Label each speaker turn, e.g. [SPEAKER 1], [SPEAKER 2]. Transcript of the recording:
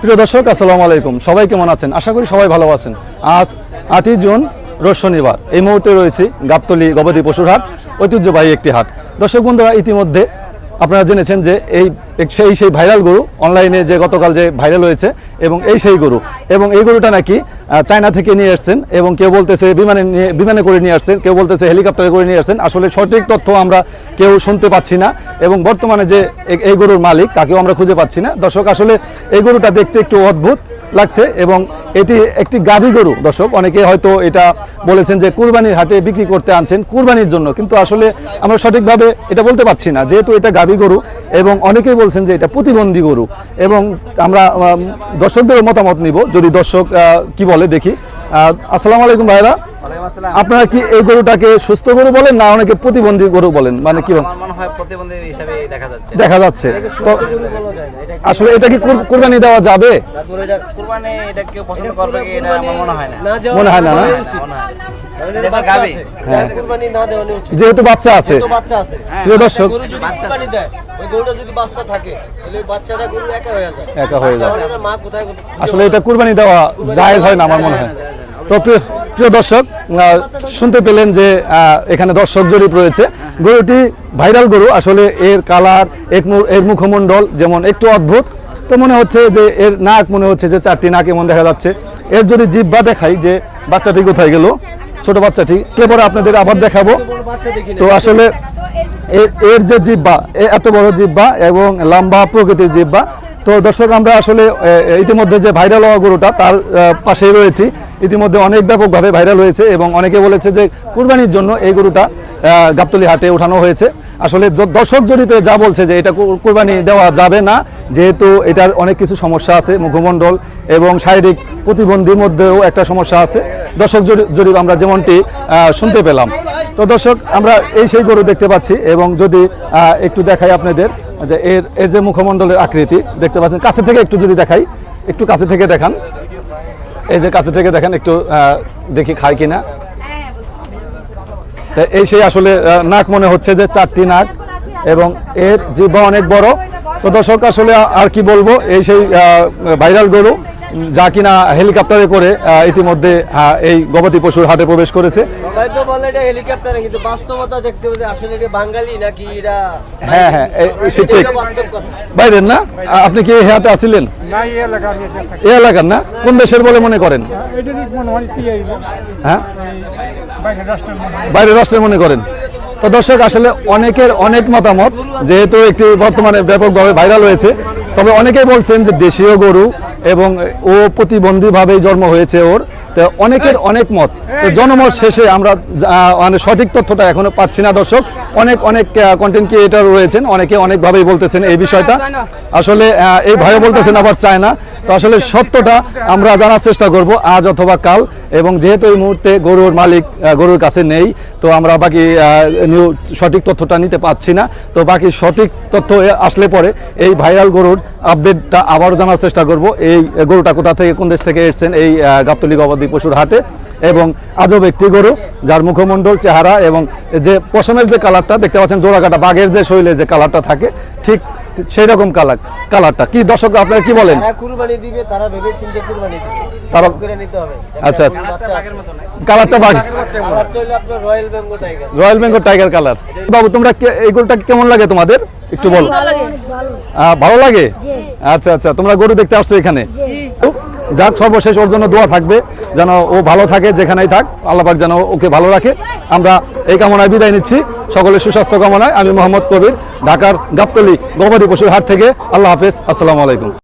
[SPEAKER 1] প্রিয় দর্শক, আসসালামু আলাইকুম। সবাই কেমন আছেন? আশা করি সবাই ভালো আছেন। আজ আটই জুন, রোজ শনিবার। এই মুহূর্তে রয়েছে গাবতলি গবাদি পশুর হাট, ঐতিহ্যবাহী একটি হাট। দর্শক বন্ধুরা, ইতিমধ্যে আপনারা জেনেছেন যে এই সেই সেই ভাইরাল গরু অনলাইনে যে গতকাল যে ভাইরাল হয়েছে এবং এই সেই গরু। এবং এই গরুটা নাকি চায়না থেকে নিয়ে আসছেন এবং কেউ বলতেছে বিমানে নিয়ে, বিমানে করে নিয়ে আসছেন, কেউ বলতেছে হেলিকপ্টারে করে নিয়ে আসছেন। আসলে সঠিক তথ্য আমরা কেউ শুনতে পাচ্ছি না এবং বর্তমানে যে এই গরুর মালিক, তাকেও আমরা খুঁজে পাচ্ছি না। দর্শক, আসলে এই গরুটা দেখতে একটু অদ্ভুত লাগছে এবং এটি একটি গাভী গরু, দর্শক। অনেকে হয়তো এটা বলেছেন যে কুরবানির হাটে বিক্রি করতে আনছেন কুরবানির জন্য। কিন্তু আসলে আমরা সঠিকভাবে এটা বলতে পারছি না। যেহেতু এটা গাভী গরু এবং অনেকেই বলছেন যে এটা প্রতিবন্ধী গরু এবং আমরা দর্শকদের মতামত নিব। যদি দর্শক কি বলে দেখি। আসসালামু আলাইকুম ভাইরা আপনারা কি এই গরুটাকে সুস্থ গরু বলেন না অনেকে প্রতিবন্ধী গরু বলেন? মানে কি
[SPEAKER 2] মনে হয় দেখা যাচ্ছে।
[SPEAKER 1] দেখা যাচ্ছে। তো আসলে এটা কি কুর- কুরবানি দেওয়া যাবে?
[SPEAKER 2] কুরবানি এটা কেউ পছন্দ করবে কি? এটা আমার মনে হয় না।
[SPEAKER 1] মনে হয় না না?
[SPEAKER 2] মনে হয় না। যেহেতু গাবি।
[SPEAKER 1] হ্যাঁ।
[SPEAKER 3] কুরবানি না দেওয়ানি উচিত।
[SPEAKER 1] যেহেতু বাচ্চা আছে।
[SPEAKER 3] তো বাচ্চা আছে।
[SPEAKER 1] প্রিয় দর্শক
[SPEAKER 3] গরু যদি কুরবানি দেয় ওই গরুটা যদি বাচ্চা থাকে তাহলে ওই বাচ্চাটা গরু একা হয়ে যায়।
[SPEAKER 1] একা হয়ে যায়।
[SPEAKER 3] তাহলে ওটার মা কোথায়
[SPEAKER 1] আসলে এটা কুরবানি দেওয়া জায়েজ হয় না আমার মনে হয়। তো প্রিয় দর্শক শুনতে পেলেন যে এখানে দর্শক জরিপ রয়েছে। গরুটি ভাইরাল গরু, আসলে এর কালারের মুখমণ্ডল যেমন একটু অদ্ভুত, তো মনে হচ্ছে যে এর নাক মনে হচ্ছে যে চারটি নাক এমন দেখা যাচ্ছে। এর যদি জিব্বা দেখাই যে বাচ্চাটি কোথায় গেল, ছোট বাচ্চাটি, কে পরে আপনাদের আবার দেখাবো? তো আসলে এর যে জিব্বা এত বড় জিব্বা এবং লম্বা প্রকৃতির জিব্বা। তো দর্শক, আমরা আসলে ইতিমধ্যে যে ভাইরাল হওয়া গরুটা তার পাশেই রয়েছি। ইতিমধ্যে অনেক ব্যাপকভাবে ভাইরাল হয়েছে এবং অনেকে বলেছে যে কুরবানির জন্য এই গরুটা গাবতলী হাটে ওঠানো হয়েছে। আসলে দর্শক জরিপে যা বলছে যে এটা কুরবানি দেওয়া যাবে না, যেহেতু এটার অনেক কিছু সমস্যা আছে মুখমণ্ডল এবং শারীরিক প্রতিবন্ধীর মধ্যেও একটা সমস্যা আছে। দর্শক জরি- জরিপ আমরা যেমনটি শুনতে পেলাম। তো দর্শক, আমরা এই সেই গরু দেখতে পাচ্ছি এবং যদি একটু দেখাই আপনাদের, যে এর এর যে মুখমণ্ডলের আকৃতি, দেখতে পাচ্ছেন। কাছে থেকে একটু যদি দেখাই, একটু কাছে থেকে দেখান। এই যে কাছে থেকে দেখেন একটু দেখি খায় কিনা। এই সেই আসলে নাক মনে হচ্ছে যে চারটি নাক এবং এর জিহ্বা অনেক বড়। তো দর্শক, আসলে আর কি বলব, এই সেই ভাইরাল গরু। যা কিনা হেলিকপ্টারে করে ইতিমধ্যে আহ, এই গবাদি পশুর হাটে প্রবেশ করেছে।
[SPEAKER 3] সবাই তো বলে এটা হেলিকপ্টারে কিন্তু বাস্তবতা দেখতে হবে যে আসলে এটা বাঙালি নাকি এটা
[SPEAKER 1] হ্যাঁ হ্যাঁ ঠিক। বাইরের না? আপনি কি এই হাটে আসছিলেন
[SPEAKER 4] না এই এলাকার ইয়ে
[SPEAKER 1] না? কোন দেশের বলে মনে করেন?
[SPEAKER 4] মনে হয়
[SPEAKER 1] হ্যাঁ।
[SPEAKER 4] বাইরের রাষ্ট্রের মনে
[SPEAKER 1] করেন। তো দর্শক আসলে অনেকের অনেক মতামত যেহেতু একটি বর্তমানে ব্যাপকভাবে ভাইরাল হয়েছে তবে অনেকেই বলছেন যে দেশীয় গরু এবং ও প্রতিবন্ধীভাবেই জন্ম হয়েছে ওর। তো অনেকের অনেক মত। তো জনমত শেষে আমরা মানে সঠিক তথ্যটা এখনও পাচ্ছি না দর্শক। অনেক অনেক কন্টেন্ট ক্রিয়েটর রয়েছেন অনেকে অনেকভাবেই বলতেছেন এই বিষয়টা। আসলে এই ভাইও বলতেছেন আবার চায় না তো আসলে সত্যটা আমরা জানার চেষ্টা করব আজ অথবা কাল এবং যেহেতু এই মুহূর্তে গরুর মালিক গরুর কাছে নেই তো আমরা বাকি সঠিক তথ্যটা নিতে পাচ্ছি না। তো বাকি সঠিক তথ্য আসলে পরে এই ভাইরাল গরুর আপডেটটা আবারও জানার চেষ্টা করব। এই গরুটা কোথা থেকে কোন দেশ থেকে এসেছেন এই গাবতলী গবাদি পশুর হাটে এবং আজব একটি গরু যার মুখমণ্ডল চেহারা এবং যে পশমের যে কালারটা দেখতে পাচ্ছেন জোড়াকাটা বাঘের যে শৈলে যে কালারটা থাকে ঠিক সেই রকম কালার কালারটা। কি দর্শক আপনারা কি বলেন?
[SPEAKER 3] কুরবানি দিবে তারা ভেবে চিন্তে কুরবানি দিবে।
[SPEAKER 1] তারা-
[SPEAKER 3] করে নিতে হবে।
[SPEAKER 1] আচ্ছা, আচ্ছা। কালারটা বাঘ।
[SPEAKER 3] কালার তো হলো আপনার royal Bengal tiger.
[SPEAKER 1] Royal Bengal tiger colour. বাবু তোমরা এই গরুটা কেমন লাগে তোমাদের? একটু বলো। ভালো লাগে। আচ্ছা আচ্ছা তোমরা গরু দেখতে আসছো এখানে? যাক, সর্বশেষ ওর জন্য দোয়া থাকবে, যেন ও ভালো থাকে যেখানেই থাক আল্লাহবাক যেন ওকে ভালো রাখে। আমরা এই কামনায় বিদায় নিচ্ছি। সকলের সুস্বাস্থ্য কামনায় আমি মোহাম্মদ কবির, ঢাকার গাবতলি গবাদি পশুর হাট থেকে। আল্লাহ হাফেজ। আসসালামু আলাইকুম।